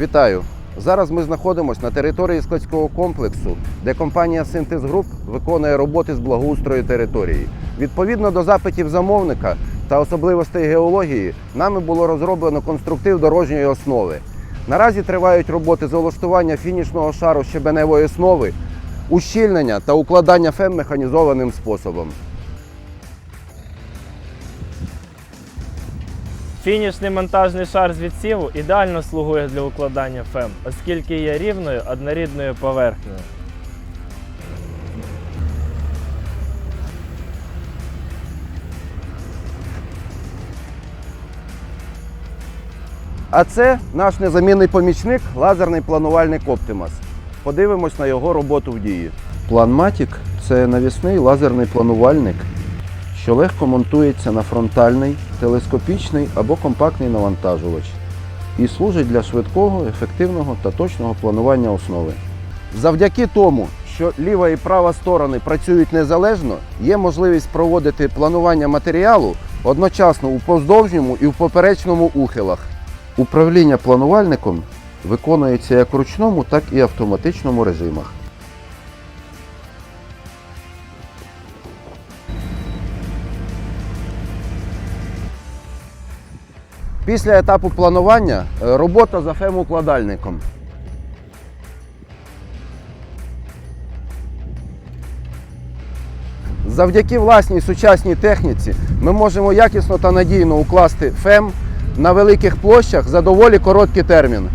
Вітаю! Зараз ми знаходимося на території складського комплексу, де компанія Синтез Груп виконує роботи з благоустрою території. Відповідно до запитів замовника та особливостей геології, нами було розроблено конструктив дорожньої основи. Наразі тривають роботи з улаштування фінішного шару щебеневої основи, ущільнення та укладання фем механізованим способом. Фінішний монтажний шар з відсіву ідеально слугує для укладання фем, оскільки є рівною однорідною поверхнею. А це наш незамінний помічник, лазерний планувальник Optimus. Подивимось на його роботу в дії. Планматік це навісний лазерний планувальник, що легко монтується на фронтальний, телескопічний або компактний навантажувач і служить для швидкого, ефективного та точного планування основи. Завдяки тому, що ліва і права сторони працюють незалежно, є можливість проводити планування матеріалу одночасно у повздовжньому і в поперечному ухилах. Управління планувальником виконується як в ручному, так і автоматичному режимах. Після етапу планування е, робота за фемукладальником. Завдяки власній сучасній техніці ми можемо якісно та надійно укласти фем на великих площах за доволі короткий термін.